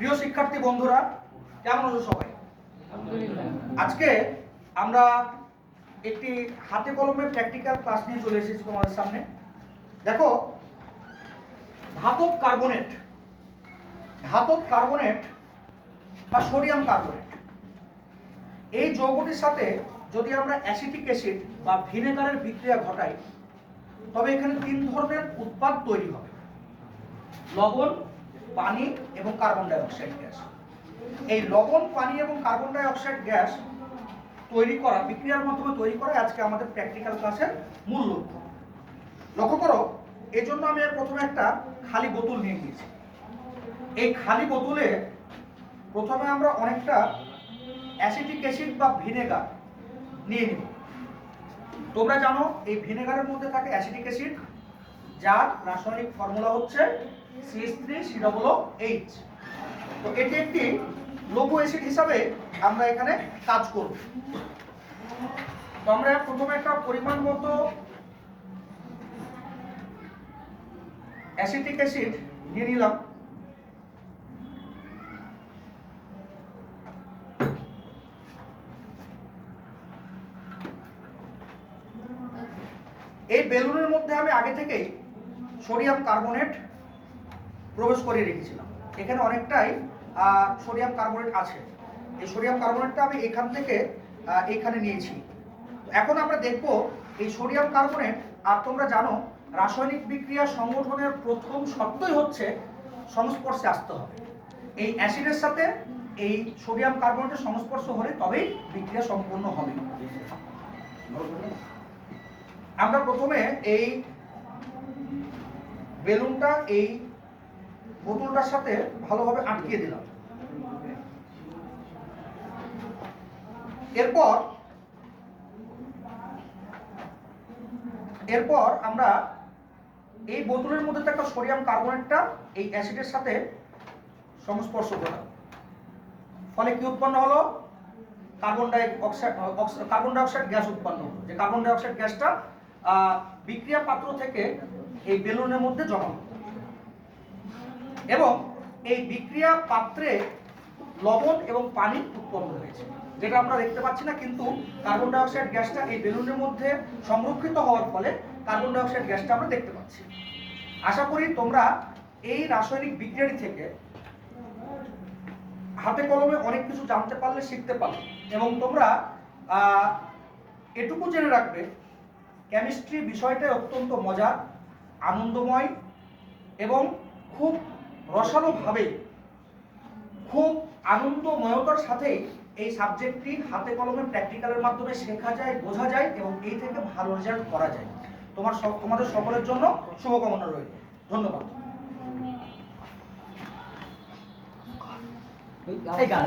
প্রিয় শিক্ষার্থী বন্ধুরা কেমন আছো সবাই? আজকে আমরা একটি হাতে কলমে প্র্যাকটিক্যাল ক্লাস নিয়ে চলে এসেছি তোমাদের সামনে। দেখো ধাতব কার্বনেট ধাতব কার্বনেট বা সোডিয়াম কার্বনেট এই যৌগটির সাথে যদি আমরা অ্যাসিটিক অ্যাসিড বা ভিনেগারের বিক্রিয়া ঘটাই তবে এখানে তিন ধরনের উৎপাদ তৈরি হবে। লবণ পানি এবং কার্বন ডাই অক্সাইড গ্যাস এই লবণ, পানি এবং কার্বন ডাই অক্সাইড গ্যাস তৈরি করা, বিক্রিয়ার মাধ্যমে তৈরি করা আজকে আমাদের প্র্যাকটিক্যাল ক্লাসের মূল লক্ষ্য। লক্ষ্য করো এই জন্য আমি প্রথমে একটা খালি বোতল নিয়ে নিয়েছি। এই খালি বোতলে প্রথমে আমরা অনেকটা অ্যাসিটিক অ্যাসিড বা ভিনেগার নিয়ে নিব। তোমরা জানো, এই ভিনেগারের মধ্যে থাকে অ্যাসিটিক অ্যাসিড যার রাসায়নিক ফর্মুলা হচ্ছে সিএস থ্রি সি এইচ তো এটি একটি লঘু অ্যাসিড হিসাবে আমরা এখানে কাজ করব। তো আমরা প্রথমে একটা পরিমাণ মতো অ্যাসিটিক অ্যাসিড নিয়ে নিলাম। এই বেলুনের মধ্যে আমি আগে থেকেই সোডিয়াম কার্বনেট প্রবেশ করিয়ে রেখেছিলাম। এখানে অনেকটাই সোডিয়াম কার্বনেট আছে। এই সোডিয়াম কার্বনেটটা আমি এখান থেকে এখানে নিয়েছি। এখন আমরা দেখব এই সোডিয়াম কার্বনেট, আর তোমরা জানো, রাসায়নিক বিক্রিয়া সংগঠনের প্রথম শর্তই হচ্ছে সংস্পর্শে আসতে হবে। এই অ্যাসিডের সাথে এই সোডিয়াম কার্বনেটের সংস্পর্শ হলে তবেই বিক্রিয়া সম্পূর্ণ হবে। আমরা প্রথমে এই বেলুনটা এই বোতলটার সাথে ভালোভাবে আটকিয়ে দিলাম। এরপর এরপর আমরা এই বোতলের মধ্যে থাকা সোডিয়াম কার্বনেটটা এই অ্যাসিডের সাথে সংস্পর্শ করলাম। ফলে কি উৎপন্ন হলো? Carbon dioxide carbon dioxide gas উৎপন্ন যে কার্বন ডাই অক্সাইড গ্যাসটা বিক্রিয়া পাত্র থেকে এই বেলুনের মধ্যে জমা এবং এই বিক্রিয়া পাত্রে লবণ এবং পানি উৎপন্ন হয়েছে, যেটা আমরা দেখতে পাচ্ছি না, কিন্তু কার্বন ডাই অক্সাইড গ্যাসটা এই বেলুনের মধ্যে সংরক্ষিত হওয়ার ফলে কার্বন ডাই অক্সাইড গ্যাসটা আমরা দেখতে পাচ্ছি। আশা করি তোমরা এই রাসায়নিক বিক্রিয়াটি থেকে হাতে কলমে অনেক কিছু জানতে পারলে, শিখতে পারলে। এবং তোমরা এটুকু জেনে রাখবে কেমিস্ট্রি বিষয়টাই অত্যন্ত মজার। আনন্দময় এবং খুব রসালোভাবে, খুব আনন্দময়তার সাথে এই সাবজেক্টটি হাতে কলমে প্র্যাকটিক্যালের মাধ্যমে শেখা যায়, বোঝা যায় এবং এই থেকে ভালো রেজাল্ট করা যায়। তোমার তোমাদের সকলের জন্য শুভকামনা রইল। ধন্যবাদ।